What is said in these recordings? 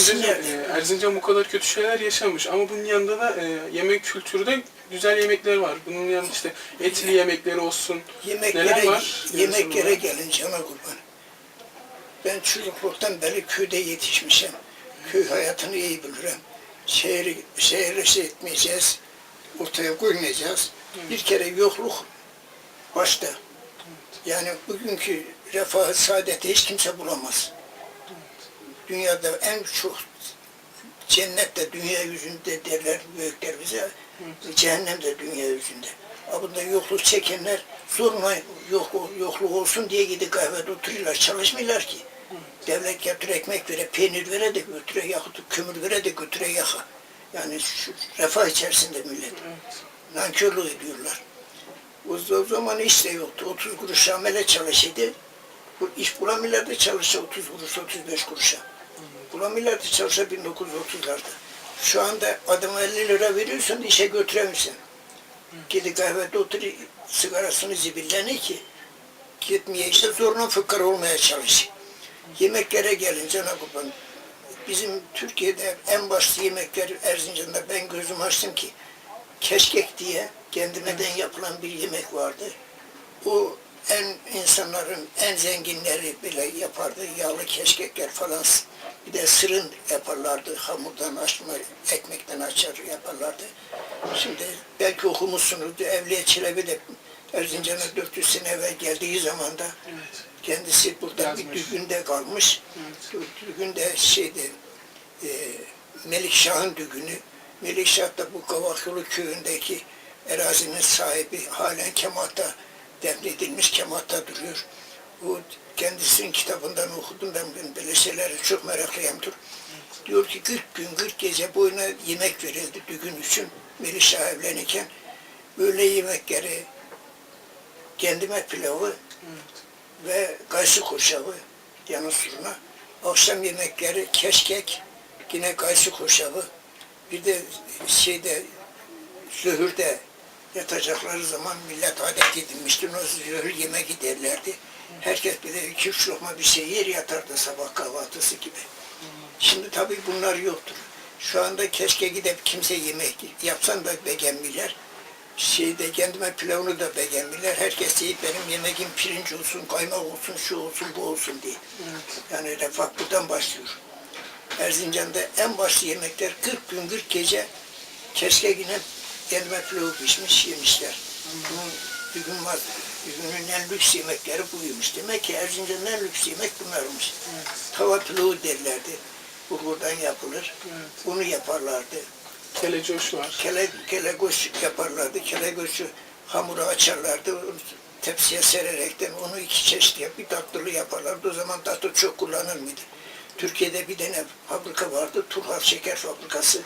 Erzincan, e, Erzincan bu kadar kötü şeyler yaşamış ama bunun yanında da e, yemek kültürü de güzel yemekler var. Bunun yanında işte etli yemekleri olsun. Yemeklere, Neler var? yemeklere Yarısında. gelince ana kurban. Ben çocukluktan beri köyde yetişmişim. Köy hayatını iyi bilirim. Şehri, şey etmeyeceğiz. Ortaya koymayacağız. Bir kere yokluk başta. Yani bugünkü refah saadeti hiç kimse bulamaz. Dünyada en çok cennet de dünya yüzünde derler büyükler bize. Cehennem de dünya yüzünde. Bunda yokluk çekenler zorla yok, yokluk olsun diye gidip kahvede oturuyorlar. Çalışmıyorlar ki. Devlet götür ekmek vere, peynir vere de götüre yahut kömür vere de götüre yaka. Yani şu refah içerisinde millet. Nankörlük ediyorlar. O, zaman iş de yoktu. 30 kuruş amele çalışıydı. Bu iş bulamıyorlardı çalışsa 30 kuruş, 35 kuruşa. Bulamıyorlardı çalışsa 1930'larda. Şu anda adama 50 lira veriyorsun işe götüremiyorsun. Gidip kahvede oturuyor, sigarasını zibilleni ki gitmeye işte zorla fıkra olmaya çalışıyor. Yemeklere gelince ne kurban. Bizim Türkiye'de en başlı yemekler Erzincan'da ben gözüm açtım ki keşkek diye kendimeden yapılan bir yemek vardı. O en insanların en zenginleri bile yapardı. Yağlı keşkekler falan. Bir de sırın yaparlardı. Hamurdan açma, ekmekten açar yaparlardı. Şimdi belki okumuşsunuzdur. Evliya Çelebi de Erzincan'a 400 sene evvel geldiği zamanda Evet. kendisi burada Yazmış. bir düğünde kalmış. Düğünde şeydi, e, Melikşah'ın düğünü. Melikşah da bu Kavaklılı köyündeki erazinin sahibi halen Kemal'da defnedilmiş Kemal'da duruyor. Bu kendisinin kitabından okudum ben, ben böyle şeyleri çok meraklıyımdır. Diyor ki 40 gün 40 gece boyuna yemek verildi düğün için Melikşah evlenirken. Böyle yemekleri kendime pilavı ve kayısı kuşağı yanı sırına. Akşam yemekleri keşkek, yine kayısı kuşağı. Bir de şeyde zöhürde yatacakları zaman millet adet edinmişti. O zöhür yemek derlerdi. Herkes bir de iki üç lokma bir şey yer yatardı sabah kahvaltısı gibi. Şimdi tabii bunlar yoktur. Şu anda keşke gidip kimse yemek yapsan da beğenmiyorlar. Şeyde kendime pilavını da beğenmiyorlar. Herkes yiyip benim yemeğim pirinç olsun, kaymak olsun, şu olsun, bu olsun diye. Yani refah buradan başlıyor. Erzincan'da en başlı yemekler 40 gün 40 gece keşke yine kendime pilavı pişmiş yemişler. Bunun bugün var. Bugünün en lüks yemekleri buymuş. Demek ki Erzincan'ın en lüks yemek bunlarmış. Tava pilavı derlerdi. Bu buradan yapılır. Evet. Bunu yaparlardı. Kelecoş var. Kele, kelegoş yaparlardı. Kelegoşu hamuru açarlardı. Tepsiye sererekten onu iki çeşit yap, bir tatlılı yaparlardı. O zaman tatlı çok kullanır mıydı? Türkiye'de bir tane fabrika vardı. Turhal Şeker Fabrikası.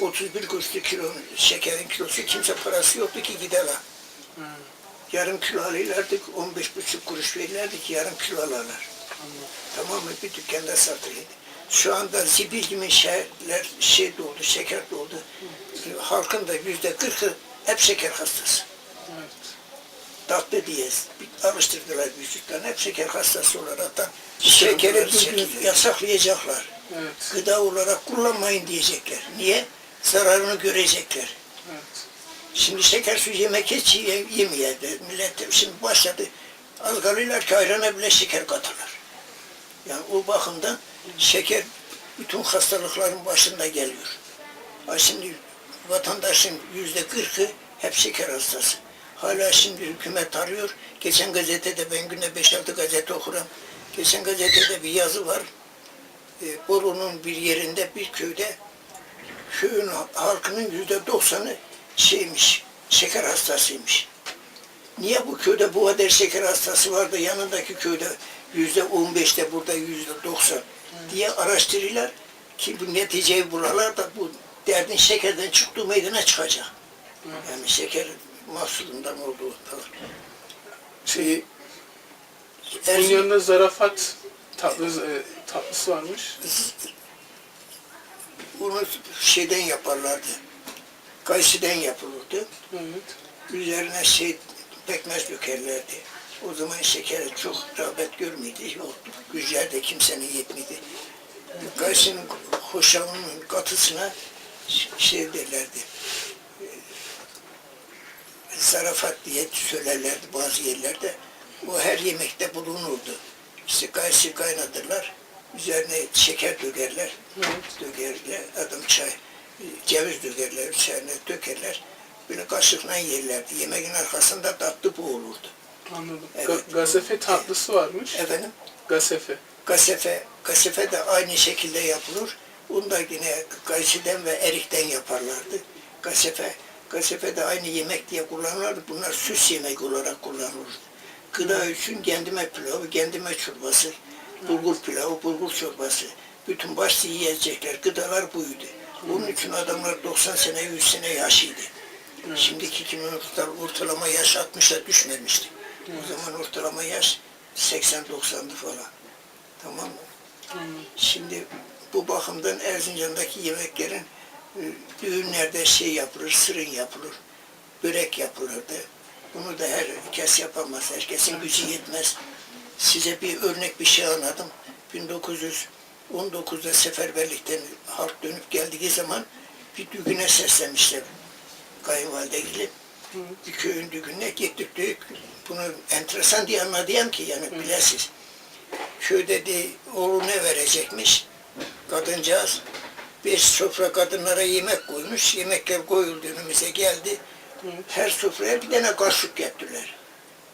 31 kuruşlu kilo şekerin kilosu kimse parası yoktu ki gider ha. Yarım kilo alırlardık, 15,5 kuruş verirlerdi ki yarım kilo alırlar. Tamam mı? Bir dükkanda satılıyordu. Şu anda zibil gibi şehirler şey doldu, şeker doldu. Halkın da yüzde kırkı hep şeker hastası. Tatlı diye alıştırdılar vücutlarını hep şeker hastası olarak da şekeri yasaklayacaklar. Evet. Gıda olarak kullanmayın diyecekler. Niye? Zararını görecekler. Evet. Şimdi şeker su yemek hiç ye- yemiyor. de. Millet şimdi başladı. Algılıyorlar ki ayrana bile şeker katırlar. Yani o bakımdan şeker bütün hastalıkların başında geliyor. Ha şimdi vatandaşın yüzde kırkı hep şeker hastası. Hala şimdi hükümet arıyor. Geçen gazetede ben günde 5-6 gazete okurum. Geçen gazetede bir yazı var. E, Bolu'nun bir yerinde bir köyde köyün halkının yüzde doksanı şeymiş, şeker hastasıymış. Niye bu köyde bu kadar şeker hastası vardı, yanındaki köyde yüzde on beşte burada yüzde doksan diye araştırırlar ki bu neticeyi bulurlar da bu derdin şekerden çıktığı meydana çıkacak. Yani şeker mahsulünden olduğu falan. Şey, bunun yanında zarafat tatlı, e, tatlısı varmış. bunu şeyden yaparlardı. Kayısıdan yapılırdı. Evet. Üzerine şey pekmez dökerlerdi. O zaman şeker çok rağbet görmedi. Yoktu. Güzler de kimsenin yetmedi. Kayısının hoşafının katısına şey derlerdi. Zarafat diye söylerlerdi bazı yerlerde. O her yemekte bulunurdu. İşte kayısı kaynatırlar. Üzerine şeker dökerler. Dökerler. Adam çay, e, ceviz dökerler. Üzerine dökerler. Böyle kaşıkla yerlerdi. Yemeğin arkasında tatlı bu olurdu. Anladım. Evet. Ga- gazefe tatlısı varmış. Efendim? Gasefe. Gasefe, gasefe de aynı şekilde yapılır. Onu da yine kayısıdan ve erikten yaparlardı. Gasefe, gasefe de aynı yemek diye kullanılırdı. Bunlar süs yemek olarak kullanılır. Gıda için kendime pilavı, kendime çorbası, bulgur pilavı, bulgur çorbası. Bütün başlı yiyecekler, gıdalar buydu. Onun için adamlar 90 sene, 100 sene yaşıydı. Şimdiki kimin orta- ortalama yaş 60'a düşmemişti. O zaman ortalama yaş 80-90'dı falan. Tamam mı? Şimdi bu bakımdan Erzincan'daki yemeklerin düğünlerde şey yapılır, sırın yapılır, börek yapılırdı. Bunu da herkes yapamaz, herkesin gücü yetmez. Size bir örnek bir şey anladım. 1919'da seferberlikten halk dönüp geldiği zaman bir düğüne seslenmişler kayınvalideyle. Bir köyün düğününe gittik diyor. Bunu enteresan diye anladım ki yani bilesiz köyde de oğlu ne verecekmiş kadıncağız. Beş sofra kadınlara yemek koymuş. Yemekler koyuldu önümüze geldi. Her sofraya bir tane kaşık getirdiler.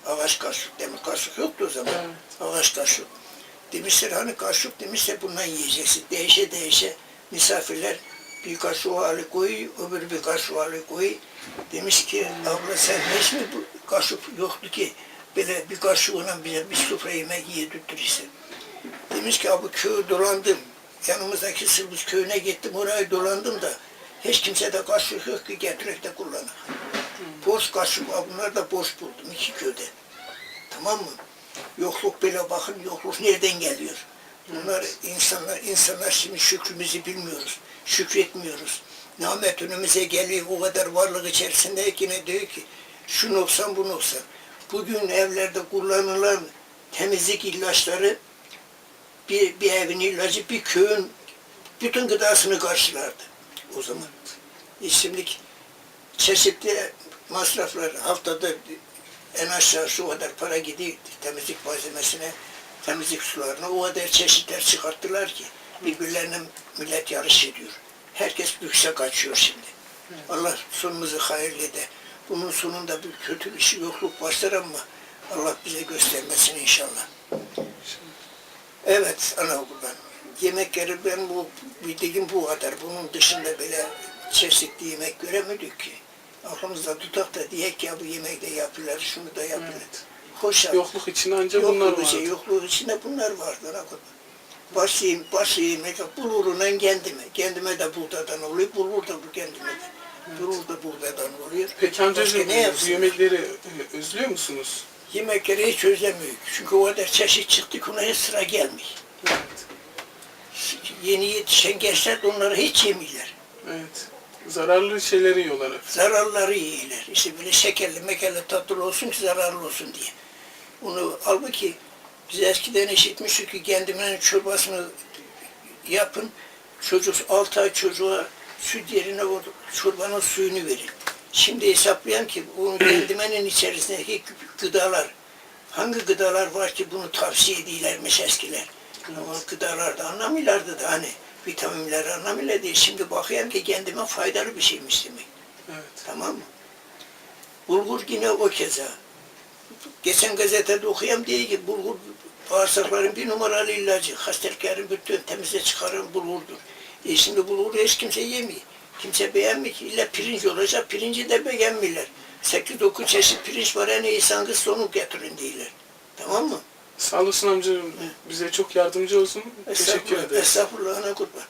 Ağaç kaşık demek kaşık yoktu o zaman. Evet. Ağaç kaşık. Demişler hani kaşık demişler bundan yiyeceksin. Değişe değişe misafirler bir kaşık hali koy, öbür bir kaşık hali koy. Demiş ki abla sen hiç mi bu kaşık yoktu ki böyle bir kaşığına bize bir sofra yemek yedirtirsin. Demiş ki abi köyü dolandım. Yanımızdaki Sırbuz köyüne gittim orayı dolandım da hiç kimse de kaşık yok ki getirek de kullanak. Boş kaşık bunlar da boş buldum iki köyde. Tamam mı? Yokluk böyle bakın yokluk nereden geliyor? Bunlar insanlar, insanlar şimdi şükrümüzü bilmiyoruz. Şükretmiyoruz. Nimet önümüze geliyor o kadar varlık içerisinde yine diyor ki şu noksan bu noksan. Bugün evlerde kullanılan temizlik ilaçları bir, bir evin ilacı bir köyün bütün gıdasını karşılardı o zaman. E şimdi çeşitli masraflar haftada en aşağı şu kadar para gidiyor temizlik malzemesine, temizlik sularına o kadar çeşitler çıkarttılar ki birbirlerine millet yarış ediyor. Herkes lükse kaçıyor şimdi. Allah sonumuzu hayırlı de. Bunun sonunda bir kötü işi yokluk başlar ama Allah bize göstermesin inşallah. Evet ana kurban. Yemekleri ben bu bildiğim bu kadar. Bunun dışında böyle çeşitli yemek göremedik ki. Aklımızda tutak da diyek ya bu yemek de yapıyorlar, şunu da yapıyorlar. Evet. Hoş Yokluk için ancak bunlar Yokluğu var. şey, yokluğu içinde bunlar vardı. ana kurban. Başlayayım, başlayayım. Buluruna kendime. Kendime de buğdadan oluyor, bulur da bu kendime de. Bulur da buğdadan oluyor. Peki amcacığım bu yemekleri e, özlüyor musunuz? Yemekleri hiç özlemiyor. Çünkü o kadar çeşit çıktı ki ona hiç sıra gelmiyor. Evet. Yeni yetişen gençler de onları hiç yemiyorlar. Evet. Zararlı şeyleri yiyorlar. Zararları yiyorlar. İşte böyle şekerli mekerli tatlı olsun ki zararlı olsun diye. Onu halbuki biz eskiden işitmiştik ki kendimin çorbasını yapın. Çocuk altı ay çocuğa süt yerine o çorbanın suyunu verin. Şimdi hesaplayan ki o kendimenin içerisindeki gıdalar hangi gıdalar var ki bunu tavsiye ediyorlarmış eskiler. Ama gıdalarda anlamıyorlardı da hani vitaminler anlamıyorlar değil. Şimdi bakıyorum ki kendime faydalı bir şeymiş demek. Evet. Tamam mı? Bulgur yine o keza. Geçen gazetede okuyayım diye ki bulgur bağırsakların bir numaralı ilacı. Hastalıkların bütün temize çıkarın bulgurdur. E şimdi bulguru hiç kimse yemiyor. Kimse beğenmiyor ki. İlla pirinç olacak. Pirinci de beğenmiyorlar. 8-9 çeşit pirinç var. En iyisi hangisi onu getirin diyorlar. Tamam mı? Sağ olasın amcacığım. Bize çok yardımcı olsun. Teşekkür Estağfurullah, ederiz. Estağfurullah ana kurban.